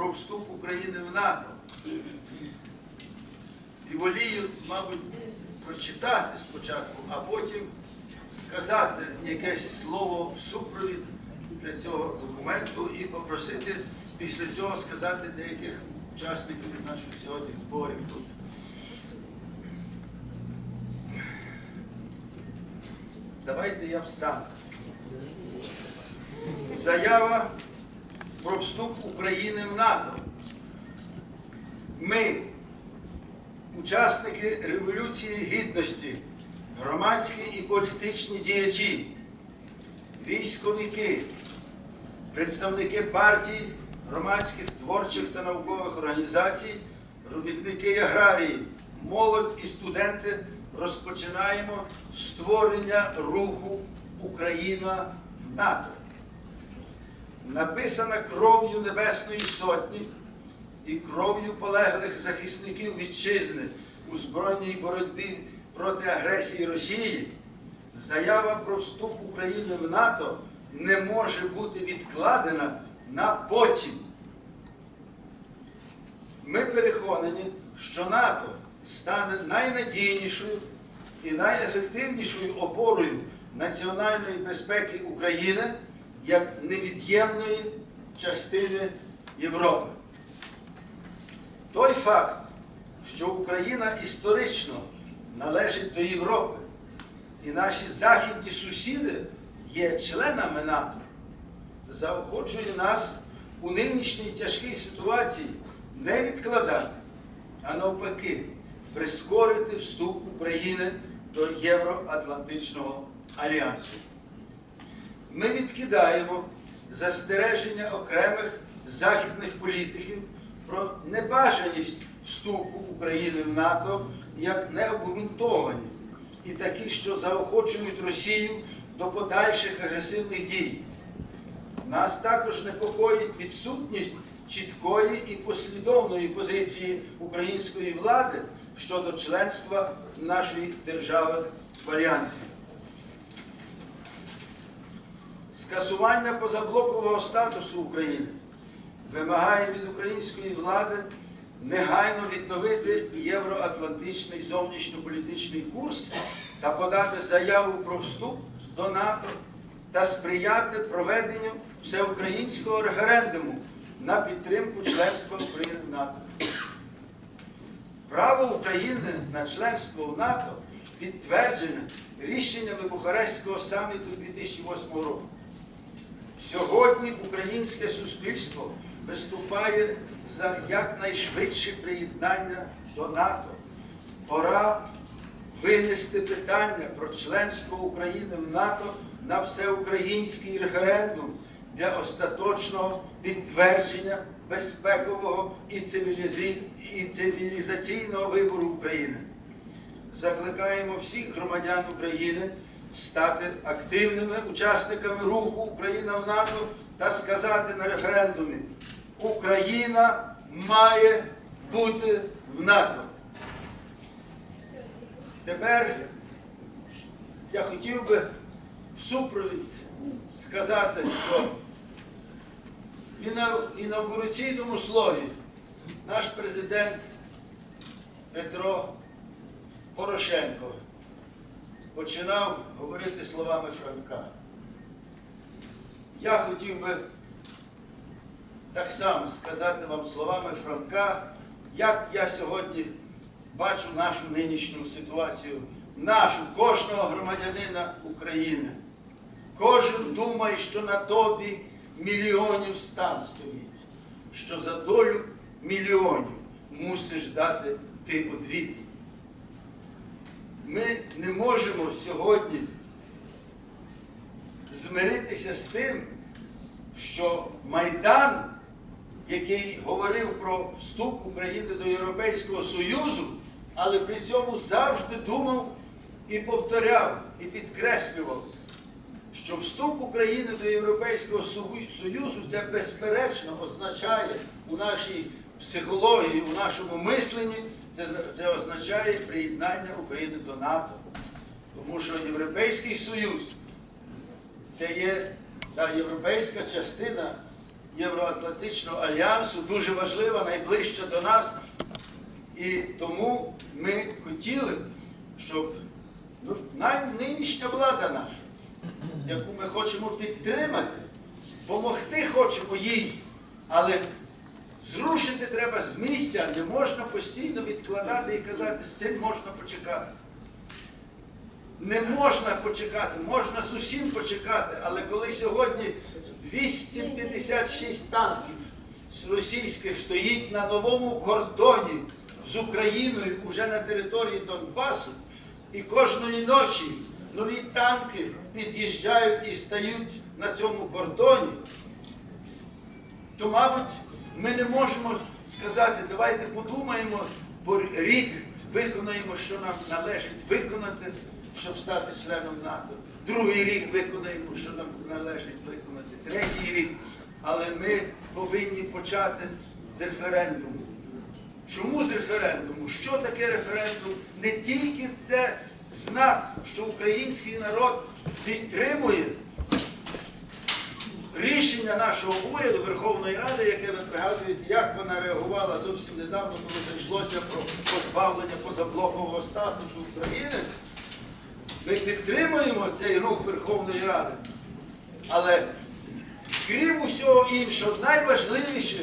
про вступ України в НАТО. І волію, мабуть, прочитати спочатку, а потім сказати якесь слово в супровід для цього документу і попросити після цього сказати деяких учасників наших сьогодні зборів тут. Давайте я встану. Заява про вступ України в НАТО. Ми, учасники Революції Гідності, громадські і політичні діячі, військовики, представники партій, громадських, творчих та наукових організацій, робітники аграрії, молодь і студенти розпочинаємо створення руху Україна в НАТО. Написана кров'ю Небесної Сотні і кров'ю полеглих захисників вітчизни у збройній боротьбі проти агресії Росії, заява про вступ України в НАТО не може бути відкладена на потім. Ми переконані, що НАТО стане найнадійнішою і найефективнішою опорою національної безпеки України як невід'ємної частини Європи. Той факт, що Україна історично належить до Європи, і наші західні сусіди є членами НАТО, заохочує нас у нинішній тяжкій ситуації не відкладати, а навпаки, прискорити вступ України до Євроатлантичного альянсу. Ми відкидаємо застереження окремих західних політиків про небажаність вступу України в НАТО як необґрунтовані і такі, що заохочують Росію до подальших агресивних дій. Нас також непокоїть відсутність чіткої і послідовної позиції української влади щодо членства нашої держави в Альянсі. Скасування позаблокового статусу України вимагає від української влади негайно відновити євроатлантичний зовнішньополітичний курс та подати заяву про вступ до НАТО та сприяти проведенню всеукраїнського референдуму на підтримку членства України в НАТО. Право України на членство в НАТО підтверджене рішеннями Бухарестського саміту 2008 року. Сьогодні українське суспільство виступає за якнайшвидше приєднання до НАТО. Пора винести питання про членство України в НАТО на всеукраїнський референдум для остаточного підтвердження безпекового і цивілізаційного вибору України. Закликаємо всіх громадян України стати активними учасниками руху Україна в НАТО та сказати на референдумі Україна має бути в НАТО. Тепер я хотів би в супровід сказати, що в інавгураційному слові наш президент Петро Порошенко починав говорити словами Франка. Я хотів би так само сказати вам словами Франка, як я сьогодні бачу нашу нинішню ситуацію, нашу, кожного громадянина України. Кожен думає, що на тобі мільйонів стан стоїть, що за долю мільйонів мусиш дати ти одвіт. Ми не можемо сьогодні змиритися з тим, що Майдан, який говорив про вступ України до Європейського Союзу, але при цьому завжди думав і повторяв, і підкреслював, що вступ України до Європейського Союзу це безперечно означає у нашій психології, у нашому мисленні, це, це означає приєднання України до НАТО. Тому що Європейський Союз це є та європейська частина Євроатлантичного альянсу, дуже важлива, найближча до нас. І тому ми хотіли, щоб ну, нинішня влада наша, яку ми хочемо підтримати, допомогти хочемо їй, але зрушити треба з місця, не можна постійно відкладати і казати, з цим можна почекати. Не можна почекати, можна з усім почекати, але коли сьогодні 256 танків російських стоїть на новому кордоні з Україною уже на території Донбасу, і кожної ночі нові танки під'їжджають і стають на цьому кордоні, то, мабуть, ми не можемо сказати, давайте подумаємо, бо рік виконаємо, що нам належить виконати, щоб стати членом НАТО. Другий рік виконаємо, що нам належить виконати. Третій рік. Але ми повинні почати з референдуму. Чому з референдуму? Що таке референдум? Не тільки це знак, що український народ підтримує рішення нашого уряду Верховної Ради, яке ви пригадуєте, як вона реагувала зовсім недавно, коли зайшлося про позбавлення позаблокового статусу України. Ми підтримуємо цей рух Верховної Ради. Але крім усього іншого, найважливіше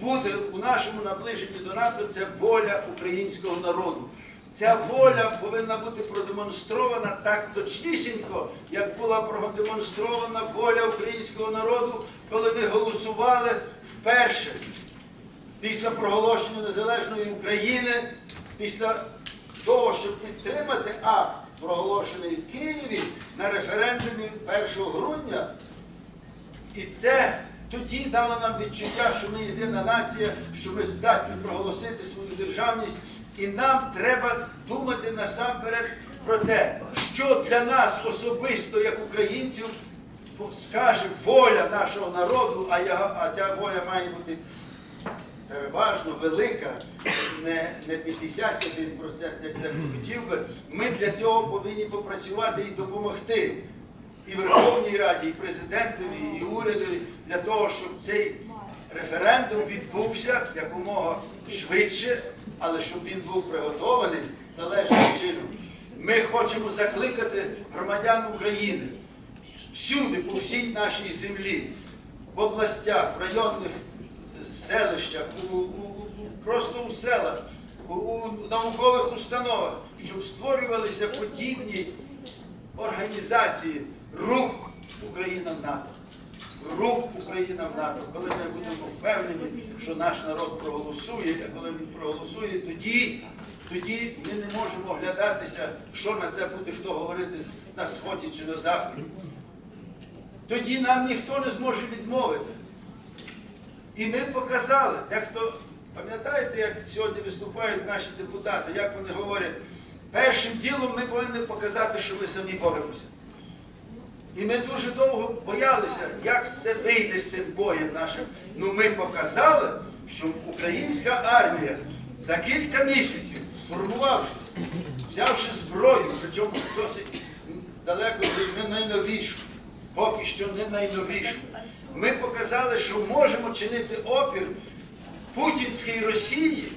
буде у нашому наближенні до НАТО це воля українського народу. Ця воля повинна бути продемонстрована так точнісінько, як була продемонстрована воля українського народу, коли ми голосували вперше після проголошення незалежної України, після того, щоб підтримати акт, проголошений в Києві на референдумі 1 грудня. І це тоді дало нам відчуття, що ми єдина нація, що ми здатні проголосити свою державність. І нам треба думати насамперед про те, що для нас особисто, як українців, скаже воля нашого народу, а, я, а ця воля має бути переважно велика, не, не 51%, як дехто хотів би. Ми для цього повинні попрацювати і допомогти і Верховній Раді, і президентові, і урядові для того, щоб цей референдум відбувся якомога швидше, але щоб він був приготований належним чином. Ми хочемо закликати громадян України всюди, по всій нашій землі, в областях, в районних селищах, у, у- просто у селах, у, у наукових установах, щоб створювалися подібні організації рух Україна НАТО. Рух Україна в НАТО, коли ми будемо впевнені, що наш народ проголосує, а коли він проголосує, тоді, тоді ми не можемо оглядатися, що на це буде хто говорити на сході чи на заході. Тоді нам ніхто не зможе відмовити. І ми показали, дехто, пам'ятаєте, як сьогодні виступають наші депутати, як вони говорять, першим ділом ми повинні показати, що ми самі боремося. І ми дуже довго боялися, як це вийде з цим боєм нашим. Ну ми показали, що українська армія за кілька місяців, сформувавшись, взявши зброю, причому досить далеко не найновішу, поки що не найновішу, ми показали, що можемо чинити опір путінській Росії,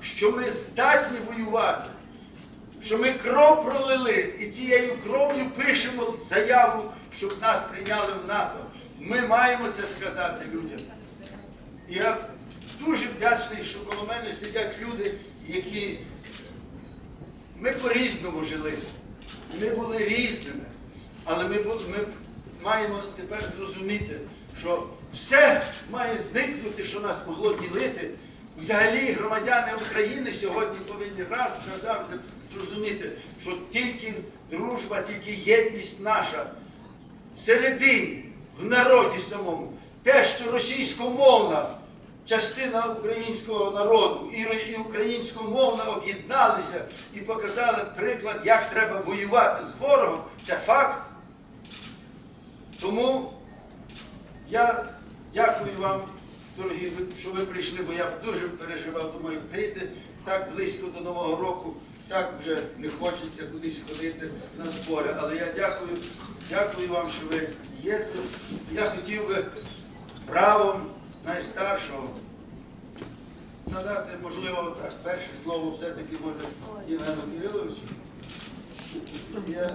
що ми здатні воювати що ми кров пролили і цією кров'ю пишемо заяву, щоб нас прийняли в НАТО. Ми маємо це сказати людям. І я дуже вдячний, що коло мене сидять люди, які ми по-різному жили. Ми були різними. Але ми, ми маємо тепер зрозуміти, що все має зникнути, що нас могло ділити. Взагалі громадяни України сьогодні повинні раз назавжди зрозуміти, що тільки дружба, тільки єдність наша всередині, в народі самому, те, що російськомовна частина українського народу і, українськомовна об'єдналися і показали приклад, як треба воювати з ворогом, це факт. Тому я дякую вам, дорогі, що ви прийшли, бо я дуже переживав, думаю, прийде так близько до Нового року. так вже не хочеться кудись ходити на збори. Але я дякую, дякую вам, що ви є тут. Я хотів би правом найстаршого надати, можливо, так, перше слово все-таки може Євгену Кириловичу. Я,